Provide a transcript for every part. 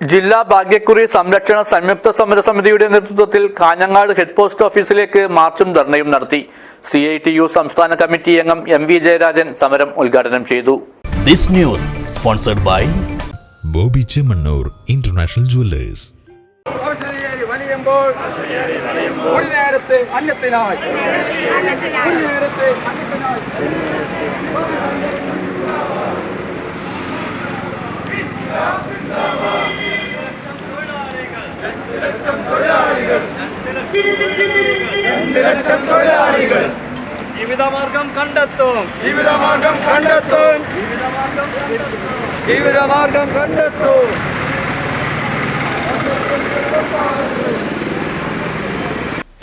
ജില്ലാ ഭാഗ്യക്കുറി സംരക്ഷണ സംയുക്ത സമരസമിതിയുടെ നേതൃത്വത്തിൽ കാഞ്ഞങ്ങാട് ഹെഡ് പോസ്റ്റ് ഓഫീസിലേക്ക് മാർച്ചും ധർണയും നടത്തി. സി ഐ ടി യു സംസ്ഥാന കമ്മിറ്റി അംഗം എം വി ജയരാജൻ സമരം ഉദ്ഘാടനം ചെയ്തു. This news sponsored by Bobby Chemmanur international jewellers. അവശനേരി വലിയുമ്പോൾ അന്നത്തിനായി ഒരു നേരത്തെ അന്നത്തിനായി ജീവിതമാർഗം കണ്ടെത്തും. ജീവിതമാർഗം കണ്ടെത്തും. ജീവിതമാർഗം കണ്ടെത്തും.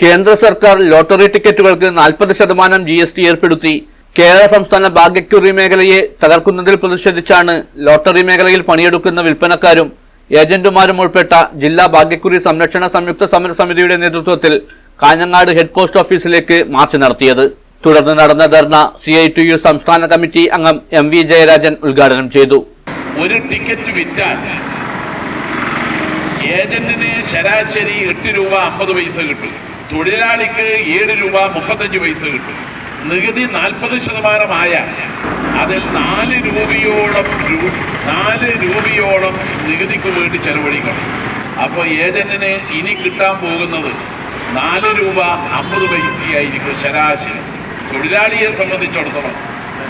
കേന്ദ്ര സർക്കാർ ലോട്ടറി ടിക്കറ്റുകൾക്ക് നാൽപ്പത് ശതമാനം ജി എസ് ടി ഏർപ്പെടുത്തി. കേരള സംസ്ഥാന ഭാഗ്യക്കുറി മേഖലയെ തകർക്കുന്നതിൽ പ്രതിഷേധിച്ചാണ് ലോട്ടറി മേഖലയിൽ പണിയെടുക്കുന്ന വിൽപ്പനക്കാരും ഏജന്റുമാരും ഉൾപ്പെട്ട ജില്ലാ ഭാഗ്യക്കുറി സംരക്ഷണ സംയുക്ത സമര സമിതിയുടെ നേതൃത്വത്തിൽ കാഞ്ഞങ്ങാട് ഹെഡ് പോസ്റ്റ് ഓഫീസിലേക്ക് മാർച്ച് നടത്തിയത്. തുടർന്ന് നടന്ന ധർണ സി ഐ ടി യു സംസ്ഥാന കമ്മിറ്റി അംഗം എം വി ജയരാജൻ ഉദ്ഘാടനം ചെയ്തു. ഒരു ടിക്കറ്റ് വിറ്റാൽ ഏജന്റിന് ശരാശരി എട്ട് രൂപ അമ്പത് പൈസ കിട്ടും. തൊഴിലാളിക്ക് ഏഴ് രൂപ മുപ്പത്തഞ്ച് പൈസ കിട്ടും. നികുതി നാൽപ്പത് ശതമാനമായ അതിൽ നാല് രൂപയോളം നാല് രൂപയോളം നികുതിക്ക് വേണ്ടി ചെലവഴിക്കണം. അപ്പോൾ ഏജന്റിന് ഇനി കിട്ടാൻ പോകുന്നത്? നാല് രൂപ അമ്പത് പൈസയായിരിക്കും ശരാശരി. തൊഴിലാളിയെ സംബന്ധിച്ചിടത്തോളം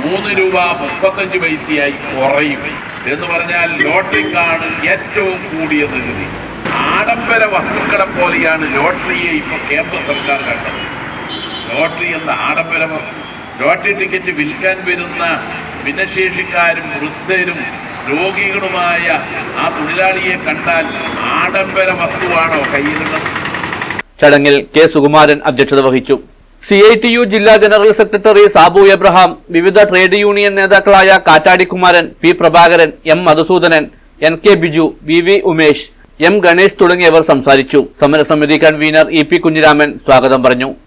മൂന്ന് രൂപ മുപ്പത്തഞ്ച് പൈസയായി കുറയും. എന്ന് പറഞ്ഞാൽ ലോട്ടറിക്കാണ് ഏറ്റവും കൂടിയ നികുതി. ആഡംബര വസ്തുക്കളെ പോലെയാണ് ലോട്ടറിയെ ഇപ്പോൾ കേന്ദ്ര സർക്കാർ കണ്ടത്. ലോട്ടറി എന്ന ആഡംബര വസ്തു ലോട്ടറി ടിക്കറ്റ് വിൽക്കാൻ വരുന്ന ഭിന്നശേഷിക്കാരും വൃദ്ധരും രോഗികളുമായ ആ തൊഴിലാളിയെ കണ്ടാൽ ആഡംബര വസ്തുവാണോ കയ്യിലുള്ളത്? ചടങ്ങിൽ കെ സുകുമാരൻ അധ്യക്ഷത വഹിച്ചു. സി ഐ ടി യു ജില്ലാ ജനറൽ സെക്രട്ടറി സാബു എബ്രഹാം വിവിധ ട്രേഡ് യൂണിയൻ നേതാക്കളായ Kattadikumaran P Prabhakaran M Madhusudhanan N K Biju V V Umesh M Ganesh തുടങ്ങിയവർ സംസാരിച്ചു. സമരസമിതി കൺവീനർ ഇ പി കുഞ്ഞിരാമൻ സ്വാഗതം പറഞ്ഞു.